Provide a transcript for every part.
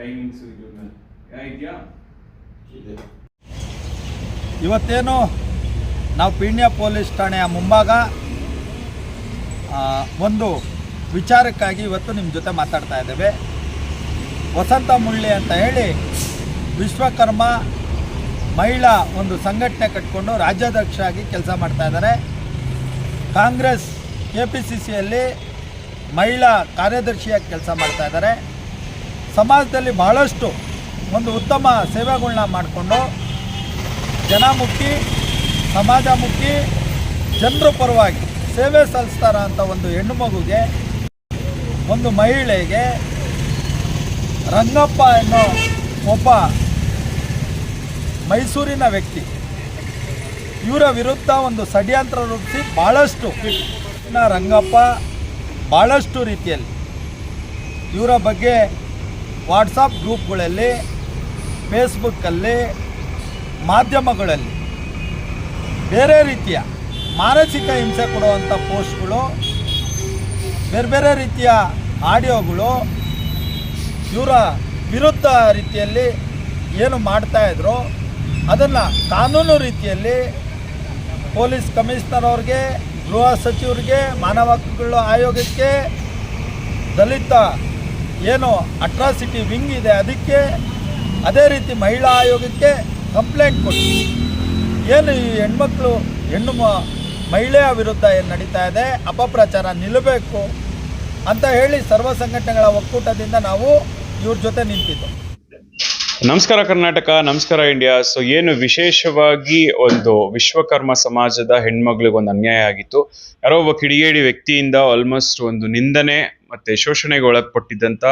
Timings ಇದೆಯಾ? ಇವತ್ತೇನು ನಾವು ಪೀಣ್ಯ ಪೊಲೀಸ್ ಠಾಣೆಯ ಮುಂಭಾಗ ಒಂದು ವಿಚಾರಕ್ಕಾಗಿ ಇವತ್ತು ನಿಮ್ಮ ಜೊತೆ ಮಾತಾಡ್ತಾ ಇದ್ದೇವೆ. ವಸಂತ ಮುಳ್ಳಿ ಅಂತ ಹೇಳಿ ವಿಶ್ವಕರ್ಮ ಮಹಿಳಾ ಒಂದು ಸಂಘಟನೆ ಕಟ್ಕೊಂಡು ರಾಜ್ಯಾಧ್ಯಕ್ಷ ಆಗಿ ಕೆಲಸ ಮಾಡ್ತಾ ಇದ್ದಾರೆ. ಕಾಂಗ್ರೆಸ್ ಕೆ ಪಿ ಸಿ ಸಿಯಲ್ಲಿ ಮಹಿಳಾ ಕಾರ್ಯದರ್ಶಿಯಾಗಿ ಕೆಲಸ ಮಾಡ್ತಾ ಇದ್ದಾರೆ. ಸಮಾಜದಲ್ಲಿ ಬಹಳಷ್ಟು ಒಂದು ಉತ್ತಮ ಸೇವೆಗಳನ್ನ ಮಾಡಿಕೊಂಡು ಜನಮುಖಿ ಸಮಾಜಮುಖಿ ಜನರ ಪರವಾಗಿ ಸೇವೆ ಸಲ್ಲಿಸ್ತಾರ ಅಂತ ಒಂದು ಹೆಣ್ಣು ಮಗುಗೆ, ಒಂದು ಮಹಿಳೆಗೆ ರಂಗಪ್ಪ ಅನ್ನೋ ಒಬ್ಬ ಮೈಸೂರಿನ ವ್ಯಕ್ತಿ, ಇವರ ವಿರುದ್ಧ ಒಂದು ಷಡ್ಯಂತ್ರ ರೂಪಿಸಿ ಭಾಳಷ್ಟು ರಂಗಪ್ಪ ಭಾಳಷ್ಟು ರೀತಿಯಲ್ಲಿ ಇವರ ಬಗ್ಗೆ ವಾಟ್ಸಪ್ ಗ್ರೂಪ್ಗಳಲ್ಲಿ, ಫೇಸ್ಬುಕ್ಕಲ್ಲಿ, ಮಾಧ್ಯಮಗಳಲ್ಲಿ. ಬೇರೆ ರೀತಿಯ ಮಾನಸಿಕ ಹಿಂಸೆ ಕೊಡುವಂಥ ಪೋಸ್ಟ್ಗಳು, ಬೇರೆ ಬೇರೆ ರೀತಿಯ ಆಡಿಯೋಗಳು, ಇವರ ವಿರುದ್ಧ ರೀತಿಯಲ್ಲಿ ಏನು ಮಾಡ್ತಾಯಿದ್ರು ಅದನ್ನು ಕಾನೂನು ರೀತಿಯಲ್ಲಿ ಪೊಲೀಸ್ ಕಮಿಷನರ್ ಅವ್ರಿಗೆ, ಗೃಹ ಸಚಿವರಿಗೆ, ಮಾನವ ಹಕ್ಕುಗಳ ಆಯೋಗಕ್ಕೆ, ದಲಿತ ಏನು ಅಟ್ರಾಸಿಟಿ ವಿಂಗ್ ಇದೆ, ಅದಕ್ಕೆ ಅದೇ ರೀತಿ ಮಹಿಳಾ ಆಯೋಗಕ್ಕೆ ಕಂಪ್ಲೇಂಟ್ ಕೊಟ್ಟು ಏನು ಈ ಹೆಣ್ಮಕ್ಳು, ಹೆಣ್ಣು ಮಹಿಳೆಯ ವಿರುದ್ಧ ಏನು ನಡೀತಾ ಇದೆ? ಅಪಪ್ರಚಾರ ನಿಲ್ಲಬೇಕು ಅಂತ ಹೇಳಿ ಸರ್ವ ಸಂಘಟನೆಗಳ ಒಕ್ಕೂಟದಿಂದ ನಾವು ಇವ್ರ ಜೊತೆ ನಿಂತಿದ್ದು ನಮಸ್ಕಾರ ಕರ್ನಾಟಕ, ನಮಸ್ಕಾರ ಇಂಡಿಯಾ. ಸೊ ಏನು ವಿಶೇಷವಾಗಿ ಒಂದು ವಿಶ್ವಕರ್ಮ ಸಮಾಜದ ಹೆಣ್ಮಕ್ಳಿಗೆ ಒಂದು ಅನ್ಯಾಯ ಆಗಿತ್ತು. ಯಾರೋ ಒಬ್ಬ ಕಿಡಿಗೇಡಿ ವ್ಯಕ್ತಿಯಿಂದ ಆಲ್ಮೋಸ್ಟ್ ಒಂದು ನಿಂದನೆ ಮತ್ತೆ ಶೋಷಣೆಗೆ ಒಳಪಟ್ಟಿದ್ದಂತ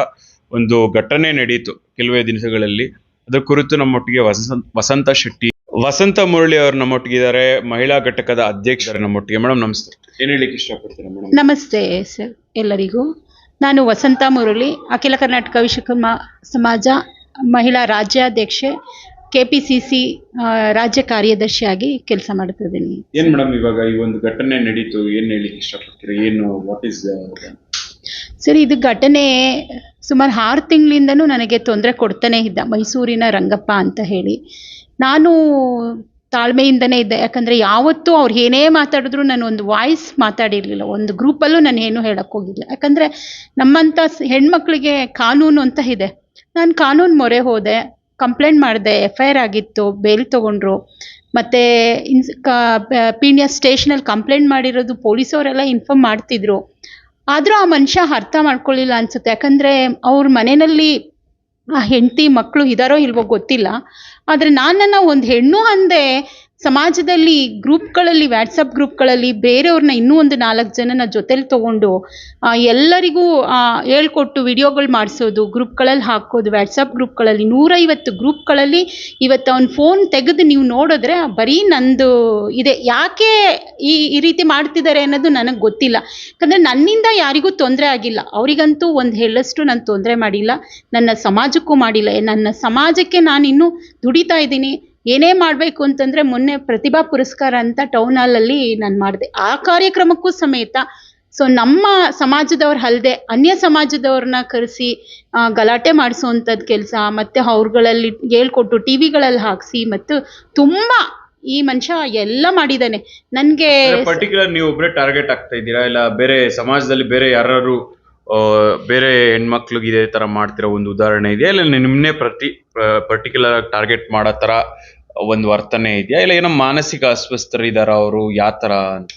ಒಂದು ಘಟನೆ ನಡೆಯಿತು ಕೆಲವೇ ದಿನಗಳಲ್ಲಿ. ಅದರ ಕುರಿತು ನಮ್ಮೊಟ್ಟಿಗೆ ವಸಂತ ವಸಂತ ಶೆಟ್ಟಿ. ವಸಂತ ಮುರಳಿ ಅವರು ನಮ್ಮೊಟ್ಟಿಗಿದ್ದಾರೆ. ಮಹಿಳಾ ಘಟಕದ ಅಧ್ಯಕ್ಷರು ನಮ್ಮೊಟ್ಟಿಗೆ. ಮೇಡಮ್ ನಮಸ್ತೆ. ಏನ್ ಹೇಳಿಕ್ಕೆ ಇಷ್ಟಪಡ್ತೀರಾ ಮೇಡಮ್ ನಮಸ್ತೆ ಸರ್ ಎಲ್ಲರಿಗೂ. ನಾನು ವಸಂತ ಮುರಳಿ ಅಖಿಲ ಕರ್ನಾಟಕ ವಿಶ್ವಕರ್ಮ ಸಮಾಜ ಮಹಿಳಾ ರಾಜ್ಯಾಧ್ಯಕ್ಷೆ ಕೆ ಪಿ ಸಿ ಸಿ ರಾಜ್ಯ ಕಾರ್ಯದರ್ಶಿಯಾಗಿ ಕೆಲಸ ಮಾಡ್ತಿದ್ದೀನಿ. ಏನ್ ಮೇಡಮ್ ಇವಾಗ ಈ ಒಂದು ಘಟನೆ ನಡೀತು? ಏನ್ ಹೇಳಿಕ್ಕೆ ಇಷ್ಟಪಡ್ತೀರಾ? ಏನು ವಾಟ್ ಇಸ್ ಸರ್, ಇದು ಘಟನೆ ಸುಮಾರು ಆರು ತಿಂಗಳಿಂದನೂ ನನಗೆ ತೊಂದರೆ ಕೊಡ್ತಾನೆ ಇದ್ದ, ಮೈಸೂರಿನ ರಂಗಪ್ಪ ಅಂತ ಹೇಳಿ. ನಾನು ತಾಳ್ಮೆಯಿಂದನೇ ಇದ್ದೆ, ಯಾಕಂದರೆ ಯಾವತ್ತೂ ಅವ್ರು ಏನೇ ಮಾತಾಡಿದ್ರು ನಾನು ಒಂದು ವಾಯ್ಸ್ ಮಾತಾಡಿರಲಿಲ್ಲ, ಒಂದು ಗ್ರೂಪಲ್ಲೂ ನಾನು ಏನೂ ಹೇಳಕ್ಕೆ ಹೋಗಿಲ್ಲ. ಯಾಕಂದರೆ ನಮ್ಮಂಥ ಹೆಣ್ಮಕ್ಳಿಗೆ ಕಾನೂನು ಅಂತ ಇದೆ. ನಾನು ಕಾನೂನು ಮೊರೆ ಹೋದೆ, ಕಂಪ್ಲೇಂಟ್ ಮಾಡಿದೆ ಎಫ್ ಐ ಆರ್ ಆಗಿತ್ತು, ಬೇಲ್ ತೊಗೊಂಡ್ರು, ಮತ್ತು ಇನ್ಸ್ ಕ ಪೀಣ್ಯ ಸ್ಟೇಷನಲ್ಲಿ ಕಂಪ್ಲೇಂಟ್ ಮಾಡಿರೋದು ಪೊಲೀಸವರೆಲ್ಲ ಇನ್ಫಾರ್ಮ್ ಮಾಡ್ತಿದ್ರು. ಆದರೂ ಆ ಮನುಷ್ಯ ಅರ್ಥ ಮಾಡ್ಕೊಳ್ಳಿಲ್ಲ ಅನ್ಸುತ್ತೆ. ಯಾಕಂದರೆ ಅವ್ರ ಮನೆಯಲ್ಲಿ ಆ ಹೆಂಡತಿ ಮಕ್ಕಳು ಇದಾರೋ ಇಲ್ವೋ ಗೊತ್ತಿಲ್ಲ. ಆದರೆ ನಾನನ್ನು ಒಂದು ಹೆಣ್ಣು ಅಂದೆ ಸಮಾಜದಲ್ಲಿ ಗ್ರೂಪ್ಗಳಲ್ಲಿ ವ್ಯಾಟ್ಸಪ್ ಗ್ರೂಪ್ಗಳಲ್ಲಿ ಬೇರೆಯವ್ರನ್ನ ಇನ್ನೂ ಒಂದು ನಾಲ್ಕು ಜನನ ಜೊತೇಲಿ ತೊಗೊಂಡು ಎಲ್ಲರಿಗೂ ಹೇಳ್ಕೊಟ್ಟು ವಿಡಿಯೋಗಳು ಮಾಡಿಸೋದು ಗ್ರೂಪ್ಗಳಲ್ಲಿ ಹಾಕೋದು ವ್ಯಾಟ್ಸಪ್ ಗ್ರೂಪ್ಗಳಲ್ಲಿ, ನೂರೈವತ್ತು ಗ್ರೂಪ್ಗಳಲ್ಲಿ ಇವತ್ತು ಅವ್ನ ಫೋನ್ ತೆಗೆದು ನೀವು ನೋಡಿದ್ರೆ ಬರೀ ನಂದು ಇದೆ. ಯಾಕೆ ಈ ಈ ರೀತಿ ಮಾಡ್ತಿದ್ದಾರೆ ಅನ್ನೋದು ನನಗೆ ಗೊತ್ತಿಲ್ಲ. ಯಾಕಂದರೆ ನನ್ನಿಂದ ಯಾರಿಗೂ ತೊಂದರೆ ಆಗಿಲ್ಲ. ಅವರಿಗಂತೂ ಒಂದು ಹೇಳಷ್ಟು ನಾನು ತೊಂದರೆ ಮಾಡಿಲ್ಲ. ನನ್ನ ಸಮಾಜಕ್ಕೂ ಮಾಡಿಲ್ಲ. ನನ್ನ ಸಮಾಜಕ್ಕೆ ನಾನು ಇನ್ನೂ ದುಡಿತಾ ಇದ್ದೀನಿ. ಏನೇ ಮಾಡಬೇಕು ಅಂತಂದರೆ ಮೊನ್ನೆ ಪ್ರತಿಭಾ ಪುರಸ್ಕಾರ ಅಂತ ಟೌನ್ ಹಾಲಲ್ಲಿ ನಾನು ಮಾಡಿದೆ. ಆ ಕಾರ್ಯಕ್ರಮಕ್ಕೂ ಸಮೇತ. ಸೊ ನಮ್ಮ ಸಮಾಜದವ್ರು ಅಲ್ಲದೆ ಅನ್ಯ ಸಮಾಜದವ್ರನ್ನ ಕರೆಸಿ ಗಲಾಟೆ ಮಾಡಿಸೋವಂಥದ್ದು ಕೆಲಸ ಮತ್ತು ಅವ್ರುಗಳಲ್ಲಿ ಹೇಳ್ಕೊಟ್ಟು ಟಿ ವಿಗಳಲ್ಲಿ ಹಾಕ್ಸಿ ಮತ್ತು ತುಂಬ ಈ ಮನುಷ್ಯ ಎಲ್ಲ ಮಾಡಿದ್ದಾನೆ. ನನಗೆ ಪರ್ಟಿಕ್ಯುಲರ್ ನೀವು ಒಬ್ಬರೇ ಟಾರ್ಗೆಟ್ ಆಗ್ತಾ ಇದ್ದೀರಾ? ಇಲ್ಲ ಬೇರೆ ಸಮಾಜದಲ್ಲಿ ಬೇರೆ ಯಾರು ಬೇರೆ ಹೆಣ್ಮಕ್ಳಿಗೆ ಇದೇ ತರ ಮಾಡ್ತಿರೋ ಒಂದು ಉದಾಹರಣೆ ಇದೆಯಾ? ಇಲ್ಲ ನಿಮ್ಮನ್ನೇ ಪ್ರತಿ ಪರ್ಟಿಕ್ಯುಲರ್ ಆಗಿ ಟಾರ್ಗೆಟ್ ಮಾಡೋ ತರ ಒಂದು ವರ್ತನೆ ಇದೆಯಾ? ಇಲ್ಲ ಏನೋ ಮಾನಸಿಕ ಅಸ್ವಸ್ಥರಿದಾರ ಅವರು ಯಾವ ತರ ಅಂತ?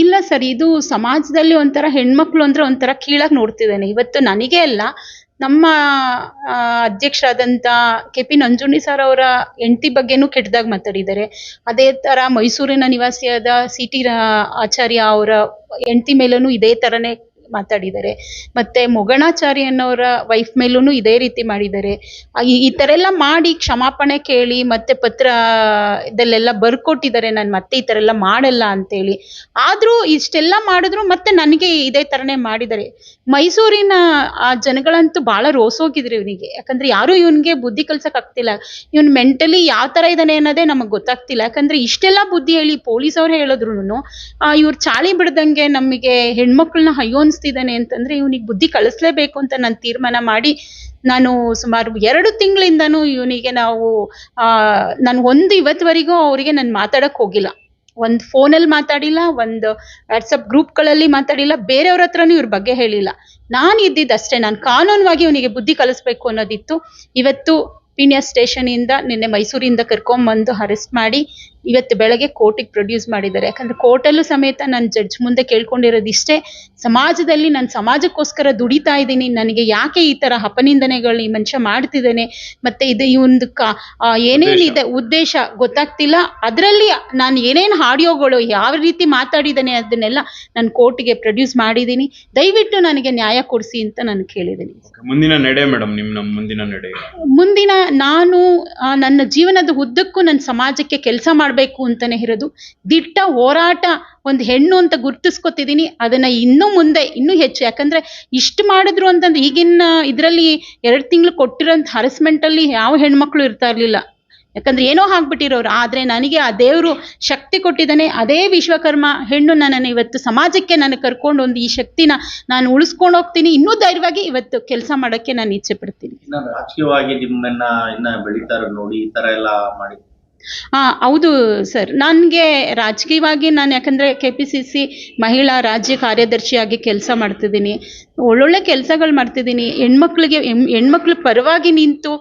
ಇಲ್ಲ ಸರ್ ಇದು ಸಮಾಜದಲ್ಲಿ ಒಂಥರ ಹೆಣ್ಮಕ್ಳು ಅಂದ್ರೆ ಒಂಥರ ಕೀಳಾಗಿ ನೋಡ್ತಿದ್ದೇನೆ. ಇವತ್ತು ನನಗೆ ಅಲ್ಲ ನಮ್ಮ ಆ, ಅಧ್ಯಕ್ಷರಾದಂಥ ಕೆ ಪಿ ನಂಜುಂಡಿ ಸರ್ ಅವರ ಹೆಂಡತಿ ಬಗ್ಗೆನೂ ಕೆಟ್ಟದಾಗಿ ಮಾತಾಡಿದ್ದಾರೆ. ಅದೇ ಥರ ಮೈಸೂರಿನ ನಿವಾಸಿಯಾದ ಸಿ ಟಿ ಆಚಾರ್ಯ ಅವರ ಹೆಂಡತಿ ಮೇಲೂ ಇದೇ ಥರನೇ ಮಾತಾಡಿದ್ದಾರೆ. ಮತ್ತೆ ಮೊಗಣಾಚಾರಿ ಅನ್ನೋರ ವೈಫ್ ಮೇಲೂ ಇದೇ ರೀತಿ ಮಾಡಿದ್ದಾರೆ. ಈ ತರ ಥರ ಎಲ್ಲ ಮಾಡಿ ಕ್ಷಮಾಪಣೆ ಕೇಳಿ, ಮತ್ತೆ ಪತ್ರ ಇದಲ್ಲೆಲ್ಲ ಬರ್ಕೊಟ್ಟಿದ್ದಾರೆ. ನಾನು ಮತ್ತೆ ಈ ಥರ ಎಲ್ಲ ಮಾಡಲ್ಲ ಅಂತೇಳಿ. ಆದರೂ ಇಷ್ಟೆಲ್ಲ ಮಾಡಿದ್ರು ಮತ್ತೆ ನನಗೆ ಇದೇ ಥರನೇ ಮಾಡಿದ್ದಾರೆ. ಮೈಸೂರಿನ, ಆ, ಜನಗಳಂತೂ ಭಾಳ ರೋಸೋಗಿದ್ರು ಇವನಿಗೆ. ಯಾಕಂದ್ರೆ ಯಾರೂ ಇವನಿಗೆ ಬುದ್ಧಿ ಕಲ್ಸಕ್ಕೆ ಆಗ್ತಿಲ್ಲ. ಇವನ್ ಮೆಂಟಲಿ ಯಾವ ಥರ ಇದ್ದಾನೆ ಅನ್ನೋದೇ ನಮಗೆ ಗೊತ್ತಾಗ್ತಿಲ್ಲ. ಯಾಕಂದ್ರೆ ಇಷ್ಟೆಲ್ಲ ಬುದ್ಧಿ ಹೇಳಿ ಪೊಲೀಸ್ ಅವ್ರು ಹೇಳಿದ್ರು ಇವ್ರು ಚಾಳಿ ಬಿಡ್ದಂಗೆ ನಮಗೆ ಹೆಣ್ಮಕ್ಳನ್ನ ಅಯ್ಯೋ ತೋರಿಸ್ತಿದ್ದಾನೆ ಅಂತಂದ್ರೆ ಇವನಿಗೆ ಬುದ್ಧಿ ಕಳಿಸ್ಲೇಬೇಕು ಅಂತ ನಾನು ತೀರ್ಮಾನ ಮಾಡಿ ನಾನು ಸುಮಾರು ಎರಡು ತಿಂಗಳಿಂದನೂ ಇವನಿಗೆ ನಾವು ಆ, ನಾನು ಒಂದು ಇವತ್ತುವರೆಗೂ ಅವರಿಗೆ ನಾನು ಮಾತಾಡಕ್ ಹೋಗಿಲ್ಲ. ಒಂದು ಫೋನಲ್ಲಿ ಮಾತಾಡಿಲ್ಲ ಒಂದು ವಾಟ್ಸಪ್ ಗ್ರೂಪ್ಗಳಲ್ಲಿ ಮಾತಾಡಿಲ್ಲ ಬೇರೆಯವ್ರ ಹತ್ರನೂ ಇವ್ರ ಬಗ್ಗೆ ಹೇಳಿಲ್ಲ. ನಾನು ಇದ್ದಿದ್ದಷ್ಟೇ ನಾನು ಕಾನೂನ್ವಾಗಿ ಇವನಿಗೆ ಬುದ್ಧಿ ಕಲಿಸ್ಬೇಕು ಅನ್ನೋದಿತ್ತು. ಇವತ್ತು ಪೀಣ್ಯ ಸ್ಟೇಷನಿಂದ ನಿನ್ನೆ ಮೈಸೂರಿಂದ ಕರ್ಕೊಂಬಂದು ಅರೆಸ್ಟ್ ಮಾಡಿ ಇವತ್ತು ಬೆಳಗ್ಗೆ ಕೋರ್ಟಿಗೆ ಪ್ರೊಡ್ಯೂಸ್ ಮಾಡಿದ್ದಾರೆ. ಯಾಕಂದ್ರೆ ಕೋರ್ಟಲ್ಲೂ ಸಮೇತ ನಾನು ಜಡ್ಜ್ ಮುಂದೆ ಕೇಳ್ಕೊಂಡಿರೋದು ಇಷ್ಟೇ ಸಮಾಜದಲ್ಲಿ ನಾನು ಸಮಾಜಕ್ಕೋಸ್ಕರ ದುಡಿತಾ ಇದ್ದೀನಿ ನನಗೆ ಯಾಕೆ ಈ ತರ ಅಪನಿಂದನೆಗಳು ಈ ಮನುಷ್ಯ ಮಾಡ್ತಿದ್ದಾನೆ ಮತ್ತೆ ಇದು ಈ ಒಂದು ಕಾ ಏನೇನಿದೆ ಉದ್ದೇಶ. ಗೊತ್ತಾಗ್ತಿಲ್ಲ. ಅದರಲ್ಲಿ ನಾನು ಏನೇನು ಆಡಿಯೋಗಳು ಯಾವ ರೀತಿ ಮಾತಾಡಿದ್ದಾನೆ ಅದನ್ನೆಲ್ಲ ನಾನು ಕೋರ್ಟಿಗೆ ಪ್ರೊಡ್ಯೂಸ್ ಮಾಡಿದ್ದೀನಿ. ದಯವಿಟ್ಟು ನನಗೆ ನ್ಯಾಯ ಕೊಡಿಸಿ ಅಂತ ನಾನು ಕೇಳಿದ್ದೀನಿ. ಮುಂದಿನ ನಡೆ ಮೇಡಮ್ ನಿಮ್ಮ ನಮ್ಮ ಮುಂದಿನ ನಡೆ ಮುಂದಿನ ನಾನು ಆ, ನನ್ನ ಜೀವನದ ಉದ್ದಕ್ಕೂ ನನ್ನ ಸಮಾಜಕ್ಕೆ ಕೆಲಸ ಮಾಡಬೇಕು ಅಂತಲೇ ಇರೋದು. ದಿಟ್ಟ ಹೋರಾಟ ಒಂದು ಹೆಣ್ಣು ಅಂತ ಗುರ್ತಿಸ್ಕೊತಿದ್ದೀನಿ ಅದನ್ನ ಇನ್ನೂ ಮುಂದೆ, ಇನ್ನೂ ಹೆಚ್ಚು. ಯಾಕಂದ್ರೆ ಇಷ್ಟು ಮಾಡಿದ್ರು ಅಂತಂದ್ರೆ ಈಗಿನ ಇದರಲ್ಲಿ ಎರಡು ತಿಂಗಳು ಕೊಟ್ಟಿರೋಂಥ ಹರಸ್ಮೆಂಟಲ್ಲಿ ಯಾವ ಹೆಣ್ಮಕ್ಳು ಇರ್ತಾ ಇರಲಿಲ್ಲ. ಯಾಕಂದ್ರೆ ಏನೋ ಆಗ್ಬಿಟ್ಟಿರೋರು. ಆದರೆ ನನಗೆ ಆ ದೇವರು ಶಕ್ತಿ ಕೊಟ್ಟಿದ್ದಾನೆ. ಅದೇ ವಿಶ್ವಕರ್ಮ ಹೆಣ್ಣು ನನ್ನನ್ನು ಇವತ್ತು ಸಮಾಜಕ್ಕೆ ನಾನು ಕರ್ಕೊಂಡು ಒಂದು ಈ ಶಕ್ತಿನ ನಾನು ಉಳಿಸ್ಕೊಂಡು ಹೋಗ್ತೀನಿ. ಇನ್ನೂ ಧೈರ್ಯವಾಗಿ ಇವತ್ತು ಕೆಲಸ ಮಾಡೋಕ್ಕೆ ನಾನು ಇಚ್ಛೆ ಪಡ್ತೀನಿ. ರಾಜಕೀಯವಾಗಿ ನಿಮ್ಮನ್ನ ಇನ್ನ ಬೆಳೀತಾರ ನೋಡಿ, ಈ ತರ ಎಲ್ಲ ಮಾಡಿ ಆ, ಹೌದು ಸರ್. ನನಗೆ ರಾಜಕೀಯವಾಗಿ ನಾನು ಯಾಕಂದರೆ ಕೆ ಪಿ ಸಿ ಸಿ ಮಹಿಳಾ ರಾಜ್ಯ ಕಾರ್ಯದರ್ಶಿಯಾಗಿ ಕೆಲಸ ಮಾಡ್ತಿದ್ದೀನಿ. ಒಳ್ಳೊಳ್ಳೆ ಕೆಲಸಗಳು ಮಾಡ್ತಿದ್ದೀನಿ. ಹೆಣ್ಮಕ್ಳಿಗೆ ಹೆಣ್ ಹೆಣ್ಮಕ್ಳ ಪರವಾಗಿ ನಿಂತು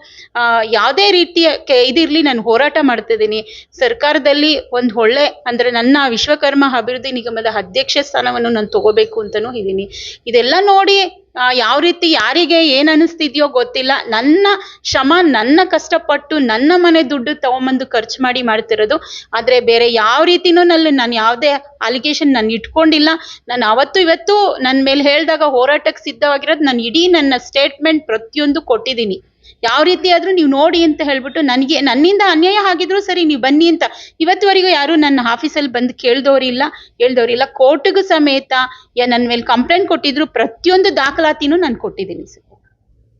ಯಾವುದೇ ರೀತಿಯ ಕೆ ಇದಿರಲಿ ನಾನು ಹೋರಾಟ ಮಾಡ್ತಿದ್ದೀನಿ. ಸರ್ಕಾರದಲ್ಲಿ ಒಂದು ಒಳ್ಳೆ ಅಂದರೆ ನನ್ನ ವಿಶ್ವಕರ್ಮ ಅಭಿವೃದ್ಧಿ ನಿಗಮದ ಅಧ್ಯಕ್ಷ ಸ್ಥಾನವನ್ನು ನಾನು ತಗೋಬೇಕು ಅಂತಲೂ ಇದ್ದೀನಿ ಇದೆಲ್ಲ ನೋಡಿ ಯಾವ ರೀತಿ ಯಾರಿಗೆ ಏನು ಅನಿಸ್ತಿದ್ಯೋ ಗೊತ್ತಿಲ್ಲ. ನನ್ನ ಶ್ರಮ, ನನ್ನ ಕಷ್ಟಪಟ್ಟು ನನ್ನ ಮನೆ ದುಡ್ಡು ತಗೊಂಬಂದು ಖರ್ಚು ಮಾಡಿ ಮಾಡ್ತಿರೋದು. ಆದರೆ ಬೇರೆ ಯಾವ ರೀತಿನೂ ನಲ್ಲಿ ನಾನು ಯಾವುದೇ ಅಲಿಗೇಷನ್ ನಾನು ಇಟ್ಕೊಂಡಿಲ್ಲ. ನಾನು ಅವತ್ತು ಇವತ್ತು ನನ್ನ ಮೇಲೆ ಹೇಳಿದಾಗ ಹೋರಾಟಕ್ಕೆ ಸಿದ್ಧವಾಗಿರೋದು. ನಾನು ಇಡೀ ನನ್ನ ಸ್ಟೇಟ್ಮೆಂಟ್ ಪ್ರತಿಯೊಂದು ಕೊಟ್ಟಿದ್ದೀನಿ. ಯಾವ ರೀತಿ ಆದರೂ ನೀವು ನೋಡಿ ಅಂತ ಹೇಳ್ಬಿಟ್ಟು ನನಗೆ, ನನ್ನಿಂದ ಅನ್ಯಾಯ ಆಗಿದ್ರು ಸರಿ, ನೀವು ಬನ್ನಿ ಅಂತ ಇವತ್ತುವರೆಗೂ ಯಾರು ನನ್ನ ಆಫೀಸಲ್ಲಿ ಬಂದು ಕೇಳ್ದವ್ರಿಲ್ಲ ಹೇಳ್ದವ್ರಿಲ್ಲ ಕೋರ್ಟ್ಗೂ ಸಮೇತ ಯಾ ನನ್ನ ಮೇಲೆ ಕಂಪ್ಲೇಂಟ್ ಕೊಟ್ಟಿದ್ರು ಪ್ರತಿಯೊಂದು ದಾಖಲಾತಿನೂ ನಾನು ಕೊಟ್ಟಿದ್ದೀನಿ ಸರ್.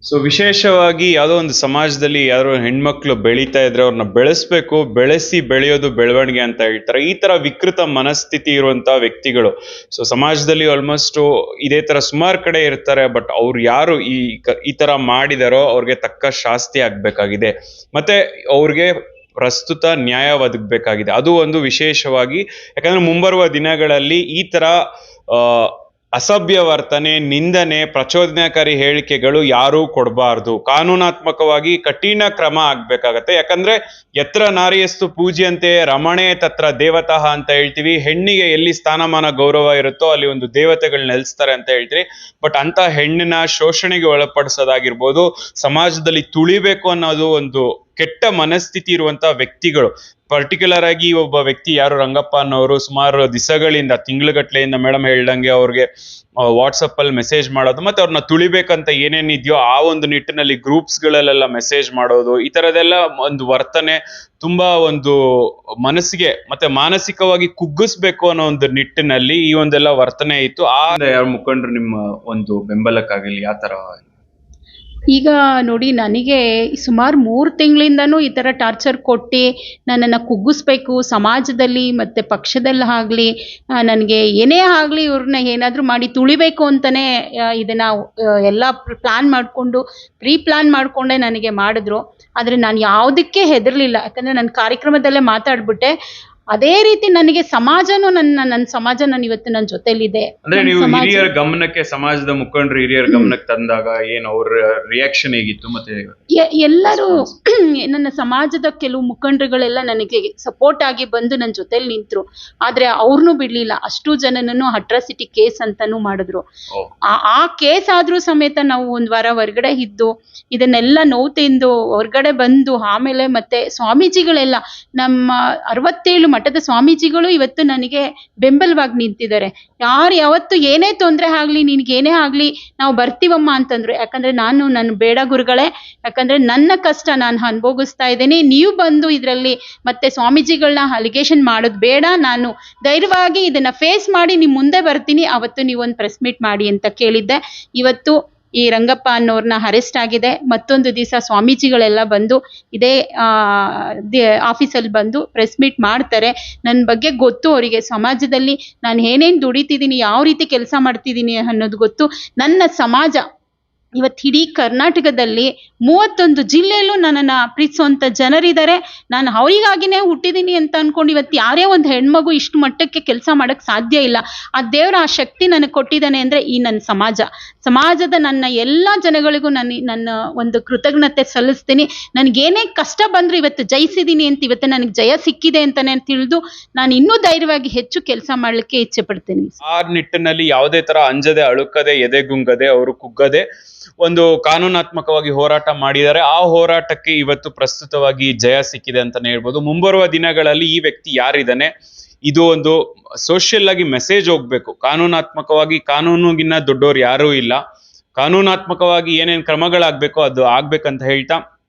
ಸೊ ವಿಶೇಷವಾಗಿ ಯಾವುದೋ ಒಂದು ಸಮಾಜದಲ್ಲಿ ಯಾರೋ ಹೆಣ್ಮಕ್ಳು ಬೆಳೀತಾ ಇದ್ರೆ ಅವ್ರನ್ನ ಬೆಳೆಸ್ಬೇಕು, ಬೆಳೆಸಿ ಬೆಳೆಯೋದು ಬೆಳವಣಿಗೆ ಅಂತ ಹೇಳ್ತಾರೆ. ಈ ತರ ವಿಕೃತ ಮನಸ್ಥಿತಿ ಇರುವಂತ ವ್ಯಕ್ತಿಗಳು. ಸೊ ಸಮಾಜದಲ್ಲಿ ಆಲ್ಮೋಸ್ಟ್ ಇದೇ ತರ ಸುಮಾರು ಕಡೆ ಇರ್ತಾರೆ ಬಟ್ ಅವ್ರು ಯಾರು ಈ ಈ ತರ ಮಾಡಿದಾರೋ ಅವ್ರಿಗೆ ತಕ್ಕ ಶಾಸ್ತಿ ಆಗ್ಬೇಕಾಗಿದೆ. ಮತ್ತೆ ಅವ್ರಿಗೆ ಪ್ರಸ್ತುತ ನ್ಯಾಯ ಒದಗಬೇಕಾಗಿದೆ. ಅದು ಒಂದು ವಿಶೇಷವಾಗಿ, ಯಾಕಂದ್ರೆ ಮುಂಬರುವ ದಿನಗಳಲ್ಲಿ ಈ ತರ ಅಸಭ್ಯ ವರ್ತನೆ, ನಿಂದನೆ, ಪ್ರಚೋದನಾಕಾರಿ ಹೇಳಿಕೆಗಳು ಯಾರೂ ಕೊಡಬಾರ್ದು. ಕಾನೂನಾತ್ಮಕವಾಗಿ ಕಠಿಣ ಕ್ರಮ ಆಗ್ಬೇಕಾಗತ್ತೆ. ಯಾಕಂದ್ರೆ, ಎತ್ರ ನಾರಿಯಸ್ತು ಪೂಜೆಯಂತೆ ರಮಣೆ ತತ್ರ ದೇವತಃ ಅಂತ ಹೇಳ್ತೀವಿ. ಹೆಣ್ಣಿಗೆ ಎಲ್ಲಿ ಸ್ಥಾನಮಾನ ಗೌರವ ಇರುತ್ತೋ ಅಲ್ಲಿ ಒಂದು ದೇವತೆಗಳು ನೆಲೆಸ್ತಾರೆ ಅಂತ ಹೇಳ್ತೀವಿ ಬಟ್ ಅಂತ ಹೆಣ್ಣಿನ ಶೋಷಣೆಗೆ ಒಳಪಡಿಸೋದಾಗಿರ್ಬೋದು, ಸಮಾಜದಲ್ಲಿ ತುಳಿಬೇಕು ಅನ್ನೋದು ಒಂದು ಕೆಟ್ಟ ಮನಸ್ಥಿತಿ ಇರುವಂತಹ ವ್ಯಕ್ತಿಗಳು. ಪರ್ಟಿಕ್ಯುಲರ್ ಆಗಿ ಒಬ್ಬ ವ್ಯಕ್ತಿ ಯಾರು ರಂಗಪ್ಪ ಅನ್ನೋರು ಸುಮಾರು ದಿಸಗಳಿಂದ, ತಿಂಗಳುಗಟ್ಲೆಯಿಂದ ಮೇಡಮ್ ಹೇಳ್ದಂಗೆ ಅವ್ರಿಗೆ ವಾಟ್ಸಪ್ ಅಲ್ಲಿ ಮೆಸೇಜ್ ಮಾಡೋದು ಮತ್ತೆ ಅವ್ರನ್ನ ತುಳಿಬೇಕಂತ ಏನೇನಿದೆಯೋ ಆ ಒಂದು ನಿಟ್ಟಿನಲ್ಲಿ ಗ್ರೂಪ್ಸ್ ಗಳಲ್ಲೆಲ್ಲ ಮೆಸೇಜ್ ಮಾಡೋದು, ಈ ತರದೆಲ್ಲ ಒಂದು ವರ್ತನೆ ತುಂಬಾ ಒಂದು ಮನಸ್ಸಿಗೆ ಮತ್ತೆ ಮಾನಸಿಕವಾಗಿ ಕುಗ್ಗಿಸ್ಬೇಕು ಅನ್ನೋ ಒಂದು ನಿಟ್ಟಿನಲ್ಲಿ ಈ ಒಂದೆಲ್ಲ ವರ್ತನೆ ಇತ್ತು. ಆ ಯಾರು ಮುಖಂಡರು ನಿಮ್ಮ ಒಂದು ಬೆಂಬಲಕ್ಕಾಗಲಿ, ಆ ತರ ಈಗ ನೋಡಿ ನನಗೆ ಸುಮಾರು ಮೂರು ತಿಂಗಳಿಂದನೂ ಈ ಥರ ಟಾರ್ಚರ್ ಕೊಟ್ಟು ನನ್ನನ್ನು ಕುಗ್ಗಿಸ್ಬೇಕು, ಸಮಾಜದಲ್ಲಿ ಮತ್ತು ಪಕ್ಷದಲ್ಲಿ ಆಗಲಿ ನನಗೆ ಏನೇ ಆಗಲಿ ಇವ್ರನ್ನ ಏನಾದರೂ ಮಾಡಿ ತುಳಿಬೇಕು ಅಂತಲೇ ಇದನ್ನು ಎಲ್ಲ ಪ್ಲ್ಯಾನ್ ಮಾಡಿಕೊಂಡು ಪ್ರೀ ಪ್ಲ್ಯಾನ್ ಮಾಡಿಕೊಂಡೇ ನನಗೆ ಮಾಡಿದ್ರು. ಆದರೆ ನಾನು ಯಾವುದಕ್ಕೆ ಹೆದರಲಿಲ್ಲ. ಯಾಕಂದರೆ ನನ್ನ ಕಾರ್ಯಕ್ರಮದಲ್ಲೇ ಮಾತಾಡ್ಬಿಟ್ಟೆ. ಅದೇ ರೀತಿ ನನಗೆ ಸಮಾಜನೂ ನನ್ನ ನನ್ನ ಸಮಾಜ ನಾನು ಇವತ್ತು ನನ್ನ ಜೊತೆಲಿದೆ. ಅಂದ್ರೆ ನನ್ನ ನೀವು ಸಮಾಜ- ಹಿರಿಯರ ಗಮನಕ್ಕೆ ಸಮಾಜದ ಮುಖಂಡರು ಹಿರಿಯರ ಗಮನಕ್ಕೆ ತಂದಾಗ ಏನು ಅವ್ರ ರಿಯಾಕ್ಷನ್ ಹೇಗಿತ್ತು ಮತ್ತೆ? ಎ- ಎಲ್ಲರೂ ನನ್ನ ಸಮಾಜದ ಕೆಲವು ಮುಖಂಡರುಗಳೆಲ್ಲ ನನಗೆ ಸಪೋರ್ಟ್ ಆಗಿ ಬಂದು ನನ್ನ ಜೊತೆಲಿ ನಿಂತರು. ಆದ್ರೆ ಅವ್ರನ್ನೂ ಬಿಡ್ಲಿಲ್ಲ. ಅಷ್ಟು ಜನನನ್ನು ಅಟ್ರಾಸಿಟಿ ಕೇಸ್ ಅಂತಾನೂ ಮಾಡಿದ್ರು. ಓ. ಆ ಆ ಕೇಸ್ ಆದ್ರೂ ಸಮೇತ ನಾವು ಒಂದ್ ವಾರ ಹೊರಗಡೆ ಇದ್ದು ಇದನ್ನೆಲ್ಲ ನೋವು ತಿಂದು ಹೊರಗಡೆ ಬಂದು ಆಮೇಲೆ ಮತ್ತೆ ಸ್ವಾಮೀಜಿಗಳೆಲ್ಲ ನಮ್ಮ ಅರವತ್ತೇಳು ಮಠದ ಸ್ವಾಮೀಜಿಗಳು ಇವತ್ತು ನನಗೆ ಬೆಂಬಲವಾಗಿ ನಿಂತಿದ್ದಾರೆ. ಯಾರು ಯಾವತ್ತು ಏನೇ ತೊಂದರೆ ಆಗಲಿ ನಿನಗೇನೇ ಆಗಲಿ ನಾವು ಬರ್ತೀವಮ್ಮ ಅಂತಂದ್ರು. ಯಾಕಂದ್ರೆ ನಾನು ನನ್ನ ಬೇಡ ಗುರುಗಳೇ. ಯಾಕಂದ್ರೆ ನನ್ನ ಕಷ್ಟ ನಾನು ಅನ್ಭೋಗಿಸ್ತಾ ಇದ್ದೀನಿ. ನೀವು ಬಂದು ಇದರಲ್ಲಿ ಮತ್ತೆ ಸ್ವಾಮೀಜಿಗಳನ್ನ ಅಲಿಗೇಷನ್ ಮಾಡೋದು ಬೇಡ. ನಾನು ಧೈರ್ಯವಾಗಿ ಇದನ್ನ ಫೇಸ್ ಮಾಡಿ ನಿಮ್ಮ ಮುಂದೆ ಬರ್ತೀನಿ. ಅವತ್ತು ನೀವೊಂದು ಪ್ರೆಸ್ ಮೀಟ್ ಮಾಡಿ ಅಂತ ಕೇಳಿದ್ದೆ. ಇವತ್ತು ಈ ರಂಗಪ್ಪ ಅನ್ನೋರ್ನ ಅರೆಸ್ಟ್ ಆಗಿದೆ. ಮತ್ತೊಂದು ದಿವಸ ಸ್ವಾಮೀಜಿಗಳೆಲ್ಲ ಬಂದು ಇದೇ ಆಫೀಸಲ್ಲಿ ಬಂದು ಪ್ರೆಸ್ ಮೀಟ್ ಮಾಡ್ತಾರೆ. ನನ್ನ ಬಗ್ಗೆ ಗೊತ್ತು ಅವರಿಗೆ. ಸಮಾಜದಲ್ಲಿ ನಾನು ಏನೇನು ದುಡಿತಿದ್ದೀನಿ ಯಾವ ರೀತಿ ಕೆಲಸ ಮಾಡ್ತಿದ್ದೀನಿ ಅನ್ನೋದು ಗೊತ್ತು. ನನ್ನ ಸಮಾಜ ಇವತ್ತು ಇಡೀ ಕರ್ನಾಟಕದಲ್ಲಿ ಮೂವತ್ತೊಂದು ಜಿಲ್ಲೆಯಲ್ಲೂ ನನ್ನನ್ನು ಪ್ರೀತಿಸುವಂಥ ಜನರಿದ್ದಾರೆ ನಾನು ಅವರಿಗಾಗಿನೇ ಹುಟ್ಟಿದ್ದೀನಿ ಅಂತ ಅಂದ್ಕೊಂಡು ಇವತ್ತು ಯಾರೇ ಒಂದು ಹೆಣ್ಮಗು ಇಷ್ಟು ಮಟ್ಟಕ್ಕೆ ಕೆಲಸ ಮಾಡೋಕ್ಕೆ ಸಾಧ್ಯ ಇಲ್ಲ. ಆ ದೇವರ ಆ ಶಕ್ತಿ ನನಗೆ ಕೊಟ್ಟಿದ್ದಾನೆ ಅಂದರೆ ಈ ನನ್ನ ಸಮಾಜ. ಸಮಾಜದ ನನ್ನ ಎಲ್ಲ ಜನಗಳಿಗೂ ನಾನು ನನ್ನ ಒಂದು ಕೃತಜ್ಞತೆ ಸಲ್ಲಿಸ್ತೀನಿ. ನನಗೇನೇ ಕಷ್ಟ ಬಂದರೂ ಇವತ್ತು ಜಯಿಸಿದ್ದೀನಿ ಅಂತ ಇವತ್ತು ನನಗೆ ಜಯ ಸಿಕ್ಕಿದೆ ಅಂತ ತಿಳಿದು ನಾನು ಇನ್ನೂ ಧೈರ್ಯವಾಗಿ ಹೆಚ್ಚು ಕೆಲಸ ಮಾಡಲಿಕ್ಕೆ ಇಚ್ಛೆ ಪಡ್ತೀನಿ. ಆ ನಿಟ್ಟಿನಲ್ಲಿ ಯಾವುದೇ ತರ ಅಂಜದೆ, ಅಳುಕದೆ ಎದೆಗುಂಗದೆ ಅವರು ಕುಗ್ಗದೆ ಒಂದು ಕಾನೂನಾತ್ಮಕವಾಗಿ ಹೋರಾಟ ಮಾಡಿದ್ದಾರೆ. ಆ ಹೋರಾಟಕ್ಕೆ ಇವತ್ತು ಪ್ರಸ್ತುತವಾಗಿ ಜಯ ಸಿಕ್ಕಿದೆ ಅಂತಾನೆ ಹೇಳ್ಬೋದು. ಮುಂಬರುವ ದಿನಗಳಲ್ಲಿ ಈ ವ್ಯಕ್ತಿ ಯಾರಿದ್ದಾನೆ? ಇದು ಒಂದು ಸೋಷಿಯಲ್ ಆಗಿ ಮೆಸೇಜ್ ಹೋಗ್ಬೇಕು. ಕಾನೂನಾತ್ಮಕವಾಗಿ ಕಾನೂನಿಗಿನ್ನ ದೊಡ್ಡೋರು ಯಾರೂ ಇಲ್ಲ. ಕಾನೂನಾತ್ಮಕವಾಗಿ ಏನೇನು ಕ್ರಮಗಳಾಗಬೇಕೋ ಅದು ಆಗ್ಬೇಕಂತ ಹೇಳ್ತಾ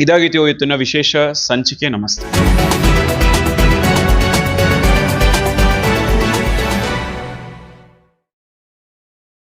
ಇದಾಗಿತ್ತು ಇವತ್ತಿನ ವಿಶೇಷ ಸಂಚಿಕೆ. ನಮಸ್ತೆ.